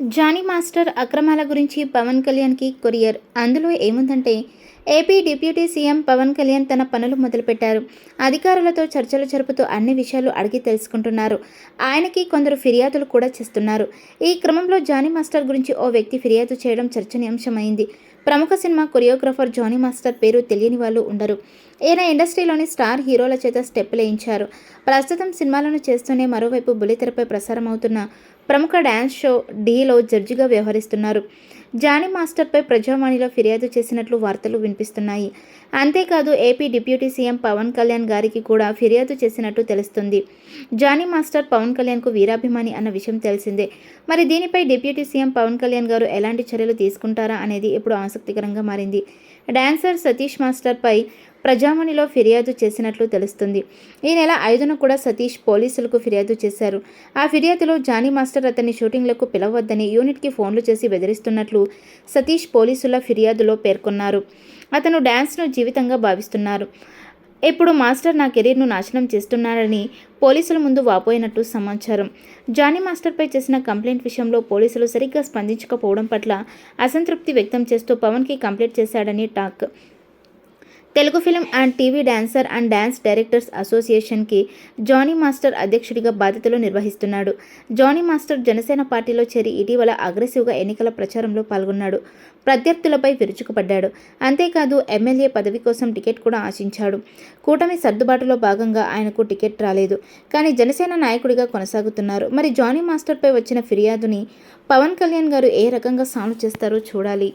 Johnny master అక్రమాల గురించి పవన్ కళ్యాణ్కి కొరియర్. అందులో ఏముందంటే AP deputy CM Pawan Kalyan తన పనులు మొదలుపెట్టారు. అధికారులతో చర్చలు జరుపుతూ అన్ని విషయాలు అడిగి తెలుసుకుంటున్నారు. ఆయనకి కొందరు ఫిర్యాదులు కూడా చేస్తున్నారు. ఈ క్రమంలో జానీ మాస్టర్ గురించి ఓ వ్యక్తి ఫిర్యాదు చేయడం చర్చనీయాంశమైంది. ప్రముఖ సినిమా కొరియోగ్రాఫర్ జానీ మాస్టర్ పేరు తెలియని వాళ్ళు ఉండరు. ఈయన ఇండస్ట్రీలోని స్టార్ హీరోల చేత స్టెప్పులు వేయించారు ప్రస్తుతం సినిమాలను చేస్తూనే మరోవైపు బుల్లితెరపై ప్రసారం అవుతున్న ప్రముఖ డ్యాన్స్ షో డీలో జడ్జిగా వ్యవహరిస్తున్నారు. జానీ మాస్టర్పై ప్రజావాణిలో ఫిర్యాదు చేసినట్లు వార్తలు వినిపిస్తున్నాయి. అంతేకాదు AP deputy CM Pawan Kalyan గారికి కూడా ఫిర్యాదు చేసినట్టు తెలుస్తుంది. జానీ మాస్టర్ పవన్ కళ్యాణ్కు వీరాభిమాని అన్న విషయం తెలిసిందే. మరి దీనిపై డిప్యూటీ సీఎం పవన్ కళ్యాణ్ గారు ఎలాంటి చర్యలు తీసుకుంటారా అనేది ఇప్పుడు ఆసక్తికరంగా మారింది. డాన్సర్ సతీష్ మాస్టర్పై ప్రజామణిలో ఫిర్యాదు చేసినట్లు తెలుస్తుంది. ఈ నెల ఐదున కూడా సతీష్ పోలీసులకు ఫిర్యాదు చేశారు. ఆ ఫిర్యాదులో జానీ మాస్టర్ అతన్ని షూటింగ్లకు పిలవద్దని యూనిట్కి ఫోన్లు చేసి బెదిరిస్తున్నట్లు సతీష్ పోలీసుల ఫిర్యాదులో పేర్కొన్నారు. అతను డ్యాన్స్ను జీవితంగా భావిస్తున్నారు. ఇప్పుడు మాస్టర్ నా కెరీర్ను నాశనం చేస్తున్నాడని పోలీసుల ముందు వాపోయినట్టు సమాచారం. జానీ మాస్టర్పై చేసిన కంప్లైంట్ విషయంలో పోలీసులు సరిగ్గా స్పందించకపోవడం పట్ల అసంతృప్తి వ్యక్తం చేస్తూ పవన్కి కంప్లైంట్ చేశాడని talk Telugu film and TV dancer and dance directors అసోసియేషన్కి Jani master అధ్యక్షుడిగా బాధ్యతలు నిర్వహిస్తున్నాడు. జానీ మాస్టర్ జనసేన పార్టీలో చేరి ఇటీవల అగ్రెసివ్గా ఎన్నికల ప్రచారంలో పాల్గొన్నాడు. ప్రత్యర్థులపై విరుచుకుపడ్డాడు. అంతేకాదు ఎమ్మెల్యే పదవి కోసం టికెట్ కూడా ఆశించాడు. కూటమి సర్దుబాటులో భాగంగా ఆయనకు టికెట్ రాలేదు. కానీ జనసేన నాయకుడిగా కొనసాగుతున్నారు. మరి జానీ మాస్టర్పై వచ్చిన ఫిర్యాదుని పవన్ కళ్యాణ్ గారు ఏ రకంగా సాల్వ్ చేస్తారో చూడాలి.